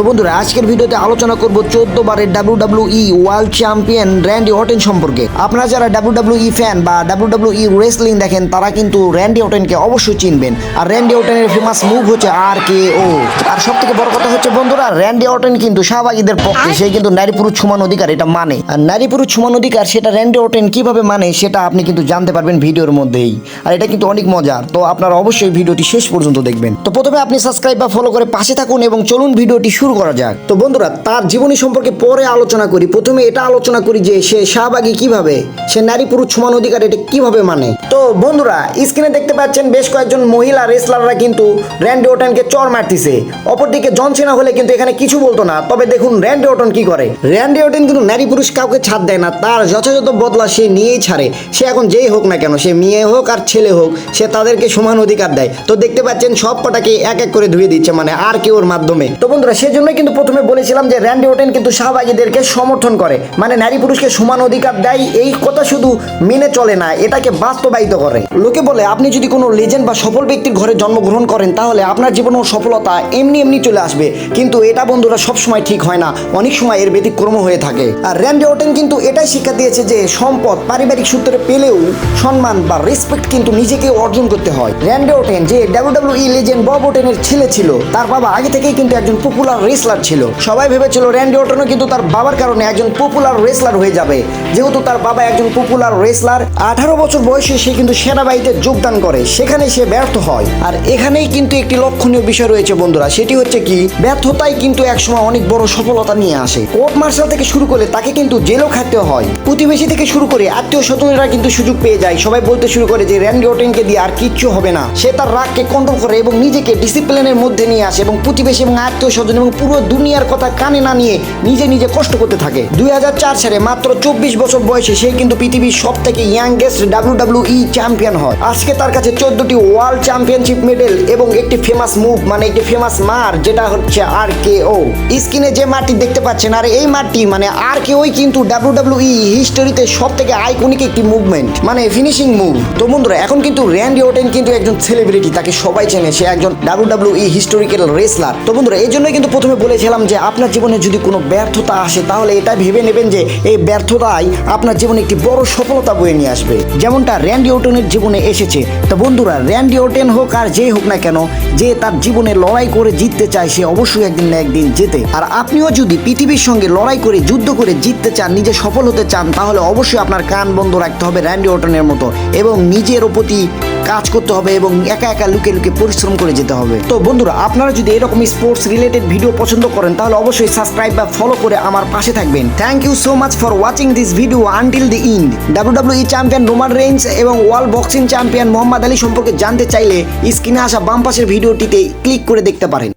তো বন্ধুরা আজকের ভিডিওতে আলোচনা করব চোদ্দ বারের W W E world champion Randy Orton সম্পর্কে। আপনারা যারা ডাব্লিউ ডাব্লিউ ই ফ্যান বা ডাব্লিউ ডাব্লিউ ই রেসলিং দেখেন তারা কিন্তু র্যান্ডি অটেনকে অবশ্যই চিনবেন। আর র্যান্ডি অটেনের ফেমাস মুভ হচ্ছে আর কে ও। আর সব থেকে বড় কথা হচ্ছে বন্ধুরা র্যান্ডি অটেন কিন্তু শাহবাগীদের পক্ষে সে কিন্তু নারী পুরুষ সমান অধিকার এটা মানে। আর নারী পুরুষ সমান অধিকার সেটা র্যান্ডি অটেন কীভাবে মানে সেটা আপনি কিন্তু জানতে পারবেন ভিডিওর মধ্যেই। আর এটা কিন্তু অনেক মজার তো আপনারা অবশ্যই ভিডিওটি শেষ পর্যন্ত দেখবেন। তো প্রথমে আপনি সাবস্ক্রাইব বা ফলো করে পাশে থাকুন এবং চলুন ভিডিওটি শুরু করা যাক। তো বন্ধুরা, তার জীবনী সম্পর্কে পরে আলোচনা করি। প্রথমে এটা আলোচনা করি যে সে শাহবাগী কীভাবে, সে নারী পুরুষ সমান অধিকার এটা কীভাবে মানে। তো বন্ধুরা স্ক্রিনে দেখতে পাচ্ছেন বেশ কয়েকজন মহিলা রেসলাররা কিন্তু র্যান্ডি ওটনকে চর মারতেছে। অপরদিকে জন সেনা হলে কিন্তু এখানে কিছু বলতো না। তবে দেখুন র্যান্ডি ওটন কি করে? র্যান্ডি ওটন কিন্তু নারী পুরুষ কাউকে ছাড় দেয় না। তার যথাযথ বদলা সে নিয়েই ছাড়ে। সে এখন যেই হোক না কেন, সে মেয়ে হোক আর ছেলে হোক, সে তাদেরকে সমান অধিকার দেয়। তো দেখতে পাচ্ছেন সব কটাকে এক এক করে ধুয়ে দিচ্ছে মানে আর কেউর মাধ্যমে। তো বন্ধুরা সেজন্যই কিন্তু প্রথমে বলেছিলাম যে র্যান্ডি ওটেন কিন্তু শাহবাগীদেরকে সমর্থন করে। মানে নারী পুরুষকে সমান অধিকার দেয়, এই কথা শুধু মেনে চলে না, এটাকে বাস্তবায়িত করে। লোকে বলে, আপনি যদি কোনো লেজেন্ড বা সফল ব্যক্তির ঘরে জন্মগ্রহণ করেন, তাহলে আপনার জীবনেও সফলতা এমনি এমনি চলে আসবে। কিন্তু এটা বন্ধুরা সবসময় ঠিক হয় না, অনেক সময় এর ব্যতিক্রম হয়ে থাকে। আর র্যান্ডি ওটেন কিন্তু এটাই শিক্ষা দিয়েছে যে সম্পদ পারিবারিক সূত্রে পেলেও সম্মান বা রেসপেক্ট কিন্তু নিজেকে অর্জন করতে হয়। র্যান্ডি ওটেন যে ডাব্লিউ ই লেজেন্ড বব ওটেনের ছেলে ছিল, তার বাবা আগে থেকেই কিন্তু একজন পপুলার রেসলার ছিল। সবাই ভেবেছিল র্যান্ডি ওটেনও কিন্তু তার বাবার কারণে একজন পপুলার রেসলার হয়ে যাবে। যেহেতু তার বাবা একজন পপুলার রেসলার আঠারো বছর বয়সে সে কিন্তু সেনাবাহিনীতে যোগদান করে। সেখানে সে ব্যর্থ হয়। আর এখানেই কিন্তু একটি লক্ষণীয় বিষয় রয়েছে বন্ধুরা, সেটি হচ্ছে কি, ব্যর্থতাই কিন্তু একসময় অনেক বড় সফলতা নিয়ে আসে। কোর্ট মার্শাল থেকে শুরু করলে তাকে কিন্তু জেলও খাটতে হয়। প্রতিবেশী থেকে শুরু করে আত্মীয় স্বজনেরা কিন্তু সুযোগ পেয়ে যায়। সবাই বলতে শুরু করে যে, র্যান্ডি ওটেনকে দিয়ে আর কিচ্ছু হবে না। সে তার রাগকে কন্ট্রোল করে এবং নিজেকে ডিসিপ্লিনের মধ্যে নিয়ে আসে এবং প্রতিবেশী এবং আত্মীয় স্বজন এবং পুরো দুনিয়ার কথা কানে না নিয়ে নিজে নিজে কষ্ট করতে থাকে। দুই হাজার চার সালে মাত্র চব্বিশ বছর বয়সে সে কিন্তু পৃথিবীর সব থেকে ইয়াংগেস্ট ডাব্লিউ ই চ্যাম্পিয়ন হয়। আজকে তার কাছে চোদ্দটি ওয়ার্ল্ড চ্যাম্পিয়নশিপ মেডেল এবং একটি ফেমাস মুভ মানে একটি ফেমাস মার, যেটা হচ্ছে আর কে ও স্ক্রিনে যে মাঠটি দেখতে পাচ্ছেন, আর এই মাঠটি মানে আর কে ওই কিন্তু ডাব্লিউ ই হিস্টোরিতে সব থেকে আইকনিক একটি মুভমেন্ট মানে ফিনিশিং মুভ তো বন্ধুরা, এখন কিন্তু র্যান্ডি ওটেন কিন্তু একজন সেলিব্রিটি তাকে সবাই চেনে। সে একজন ডাব্লিউ ই হিস্টোরিক্যাল রেসলার তো বন্ধুরা, এই জন্যই কিন্তু প্রথমে বলেছিলাম যে আপনার জীবনে যদি কোনো ব্যর্থতা আসে, তাহলে এটা ভেবে নেবেন যে এই ব্যর্থতাই আপনার জীবনে একটি বড় সফলতা বয়ে নিয়ে আসবে। যেমনটা র্যান্ডি ওটেনের জীবনে এসেছে। তো বন্ধুরা, র্যান্ডি ওটেন হোক আর যেই হোক না কেন, যে তার জীবনে লড়াই করে জিততে চায়, সে অবশ্যই একদিন না একদিন জেতে। আর আপনিও যদি পৃথিবীর সঙ্গে লড়াই করে, যুদ্ধ করে জিততে চান, নিজে সফল হতে চান, তাহলে অবশ্যই আপনার কান বন্ধ রাখতে হবে র্যান্ডি ওটনের মতো। এবং নিজের প্রতি কাজ করতে হবে এবং একা একা লুকে লুকে পরিশ্রম করে যেতে হবে। তো বন্ধুরা, আপনারা যদি এরকম স্পোর্টস রিলেটেড ভিডিও পছন্দ করেন, তাহলে অবশ্যই সাবস্ক্রাইব বা ফলো করে আমার পাশে থাকবেন। Thank you so much for watching this video until the end W W E champion Roman Reigns এবং world boxing champion Muhammad Ali সম্পর্কে জানতে চাইলে স্ক্রিনে আসা বাম পাশের ভিডিওটিতে ক্লিক করে দেখতে পারেন।